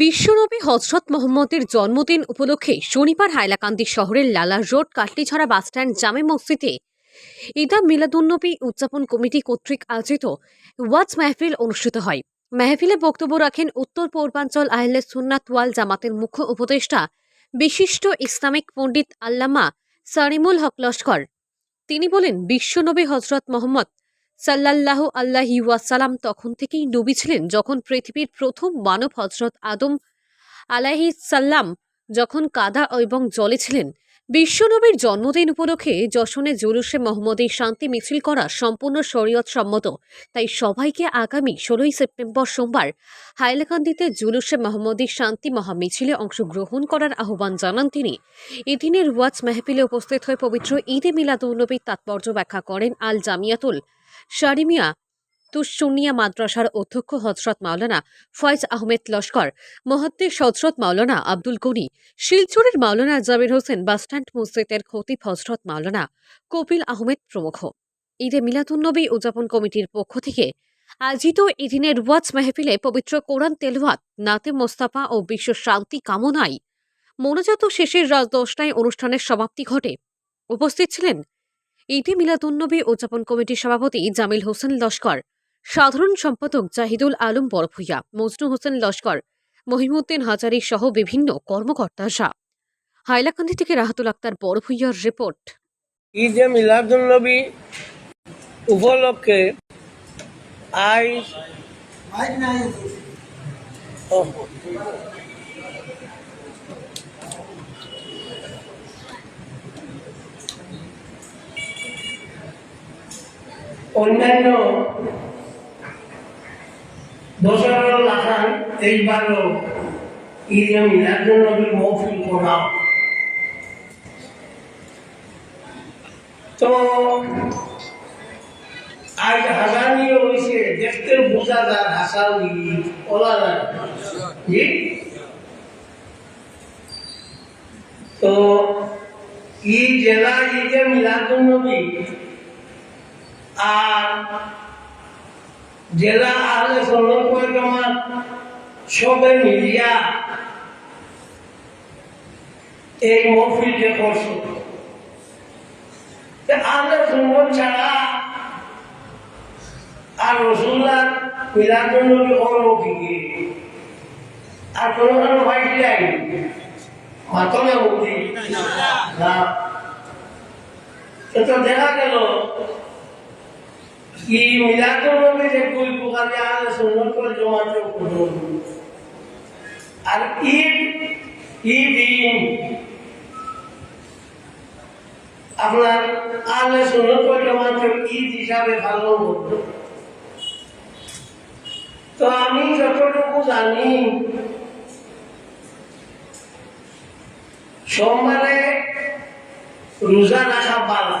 বিশ্বনবী হজরত মোহাম্মদের জন্মদিন উপলক্ষে শনিবার হাইলাকান্দি শহরের লালা রোড, কাটলিছড়া বাসস্ট্যান্ড জামে মসজিদে ঈদা মিলাদুন্নবী উদযাপন কমিটি কর্তৃক আয়োজিত ওয়াজ মাহফিল অনুষ্ঠিত হয়। মাহফিলে বক্তব্য রাখেন উত্তর পূর্বাঞ্চল আহলে সুন্নাত ওয়াল জামাতের মুখ্য উপদেষ্টা, বিশিষ্ট ইসলামিক পণ্ডিত আল্লামা সারিমুল হক লস্কর। তিনি বলেন, বিশ্বনবী হজরত মোহাম্মদ সাল্লাল্লাহ আল্লাহি ওয়াসালাম তখন থেকেই নবী ছিলেন। যখন পৃথিবীর প্রথম মানব হজরত আদম আলাহি সাল্লাম যখন কাদা এবং জলে ছিলেন বিশ্বনবীর জন্মদিন উপলক্ষে যশনে জুলুসে মোহাম্মদী শান্তি মিছিল করা সম্পূর্ণ শরীয়ত সম্মত। তাই সবাইকে আগামী ষোলোই সেপ্টেম্বর সোমবার হাইলাকান্দিতে জুলুসে মোহাম্মদী শান্তি মহামিছিলে অংশগ্রহণ করার আহ্বান জানান তিনি। এদিনের ওয়াজ মেহফিলে উপস্থিত হয়ে পবিত্র ঈদে মিলাদুন্নবীর তাৎপর্য ব্যাখ্যা করেন আল জামিয়াতুল শারিমিয়া তুসুনিয়া মাদ্রাসার অধ্যক্ষ হজরত মাওলানা ফয়েজ আহমেদ লস্কর মহাদ্দেশ হজরত মাওলানা আব্দুল গনি, শিলচরের মাওলানা জাবির হোসেন বাসস্ট্যান্ড মসজিদের খতিব হজরত মাওলানা কপিল আহমেদ প্রমুখ। ঈদে মিলাদুন্নবী উদযাপন কমিটির পক্ষ থেকে আয়োজিত এদিনের ওয়াজ মেহফিলে পবিত্র কোরআন তেলওয়াত, নাতে মোস্তাফা ও বিশ্ব শান্তি কামনায় মনোজাত শেষের রাত দশটায় অনুষ্ঠানের সমাপ্তি ঘটে। উপস্থিত ছিলেন ঈদে মিলাদুন্নবী উদযাপন কমিটির সভাপতি জামিল হোসেন লস্কর সাধারণ সম্পাদক জাহিদুল আলম বরভুইয়া মজনু হোসেন লস্কর মহিমুদ্দিন হাজারি সহ বিভিন্ন কর্মকর্তা কর্মকর্তারা হাইলাকান্দি থেকে রাহাতুল আক্তার বরভুইয়ার রিপোর্ট। ঈদে মিলাদুলনবী উপলক্ষে আজ অন্যান্য বছরের লাখান এইবারও ঈদে মিলাদুলনবীর মহফিল করা। তো, আজ হাসানি হয়েছে, দেখতে বোঝা যায়, হাসানি ওলা জি? তো ই জেলা ঈদে মিলাদুল নবী আর জেলা আহলে সনদ পয়গামাত সবে মিলিয়া এই মহফিলকে করছে আহলে সুন্নত ছাড়া আর রসুল্লাহ মিলাদুল নবী অলৌকিকে আর কোনো কোনো ভাই যাই মাতনে মুক্তি না। তো দেখা গেল কি মিলাদুল নবী যে দুই প্রকারে আহলে সুন্নত করে জমাতে করুন আর ঈদ ঈদ ঈদ আপনার আলে সুন্নত মাত্র ঈদ হিসাবে ভালো তো আমি যতটুকু জানি, সোমবারে রোজা রাখা পালা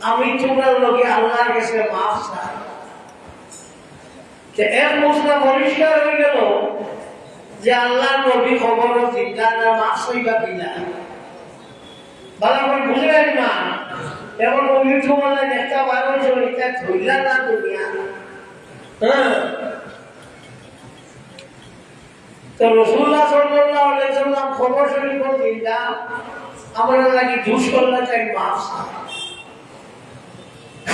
আমি তোমার লগে আল্লাহর কাছে মাফ চাই। এক মশলা পরিষ্কার হয়ে গেল যে আল্লাহ নবী খবর চিন্তা না, মাফ কিনা ভালো করে বুঝলেন না? এখন ওই সময় একটা বারো চলিটা ধরলা না হ্যাঁ। তো রসুল্লাহ সাল্লাল্লাহু আলাইহি সাল্লাম খবর শরীফ দিলা আমরা লাগি দুষ করলা চাই মাফ শুক্র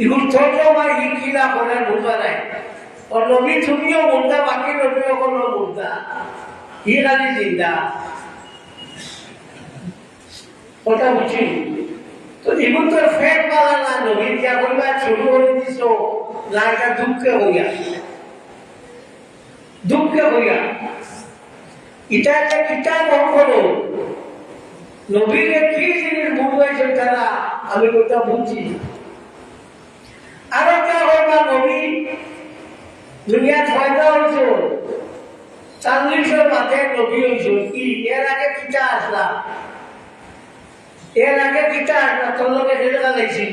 ইগুর ছোট আমার ই কিলা করে বুঝা নাই। ও নবী তুমিও মুদ্রা বাকি নবীও কোনো মুদ্রা ই খালি চিন্তা কথা বুঝছি তো এগুলো তো ফেট পালা না নবীর যা বলবা ছোট করে না এটা দুঃখে হইয়া। দুঃখে হইয়া। এটা একটা কিতাব করো। নবীরে কি জিনিস বুঝাইছে তারা? আমি ওটা বুঝছি আর একটা হইবা নবী দুনিয়া ফায়দা হয়েছে। চাল্লিশের মাথায় নবী হয়েছে। কি? এর আগে কিতা আসলা? এর আগে আসলা? তোর লোকে লাগছিল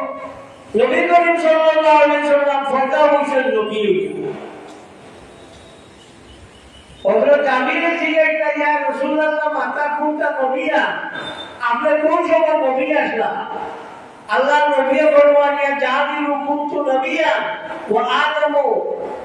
নবী করিম সাল্লাল্লাহু আলাইহি সাল্লাম ফয়দা হইছেন নবী হযরত আমিরের জিজ্ঞেস ইয়া রাসূলুল্লাহ মাতা কোনটা নবিয়া। আমরা কোন সময় নবী আসলা আল্লাহ নবী ফরমানিয়া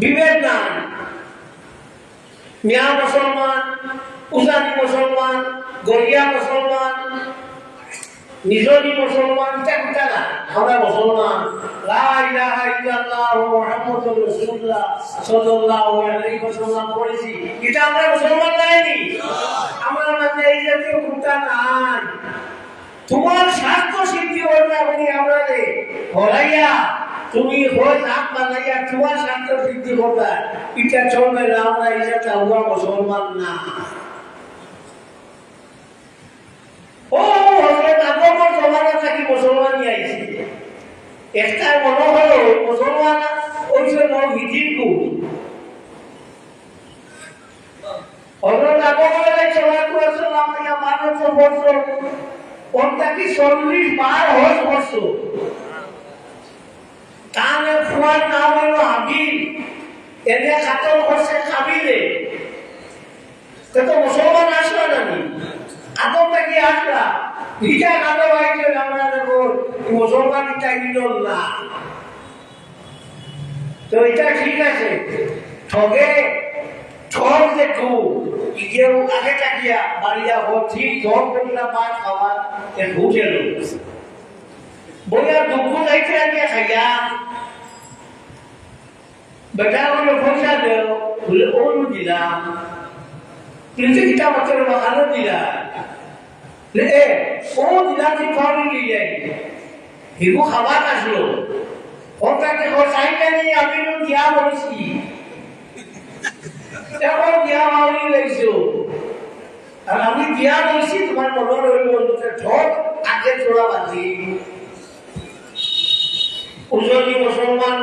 বিভেদ নাই। মিয়া মুসলমান, উজানি মুসলমান গরিয়া মুসলমান, নিজনি মুসলমান চারটা না আমরা মুসলমান। লা ইলাহা ইল্লাল্লাহ মুহাম্মাদুর রাসূলুল্লাহ সাল্লাল্লাহু আলাইহি ওয়াসাল্লাম পড়েছি এটা আমরা মুসলমান নাইনি। আমার মাঝে এই জাতীয় কুত্তা নাই? তোমার স্বার্থ সিদ্ধি করবে আপনি আমাদের। হরাইয়া তুমি হয়ে নাক বানাইয়া তোমার স্বার্থ সিদ্ধি করবে। এটা চলবে না, আমরা এটা চালবা মুসলমান না। ও, হজরত আদমের জমানা থাকি মুসলমানই আইছে। একটা মনে হলো, মুসলমান ওইসব ভিজিট কু হজরত ওয়াস সালাম ইয়া মানব বছর ওটা কি চল্লিশ, বার, হজ করছ তাহলে ফুয়ার নাম হলো হাবিল এনে কাতল করছে কাবিলে। তো মুসলমান আসলো না আদমটা কি আসলা ইটা আদম আইছে আমরা দেখো, মুসলমান ইটা কিন্তু না। তো এটা ঠিক আছে। ঠগে, ঠগ দেখো কেউ আগে তাকিয়া বাড়িয়া ঠিক ঠগ দেখলা পাঁচ খাওয়া এ ভুটে লোক বইয়া দুঃখ যাইতে আগে খাইয়া? বেটা বলে পয়সা দেও। বলে ওরু দিলাম কিন্তু কিতা মাত্র মাখানো দিলা এ, ও দিলা কি ফাউলি লিয়ে হিবু খাবার আসলো। ওটাকে ও সাইডে নিয়ে আমি দিয়া বলছি। এখন দিয়া মাউলি লাইছো। আর আমি দিয়া বলছি তোমার মনে রইল ঠোঁট আগে চোরা উজনি মুসলমান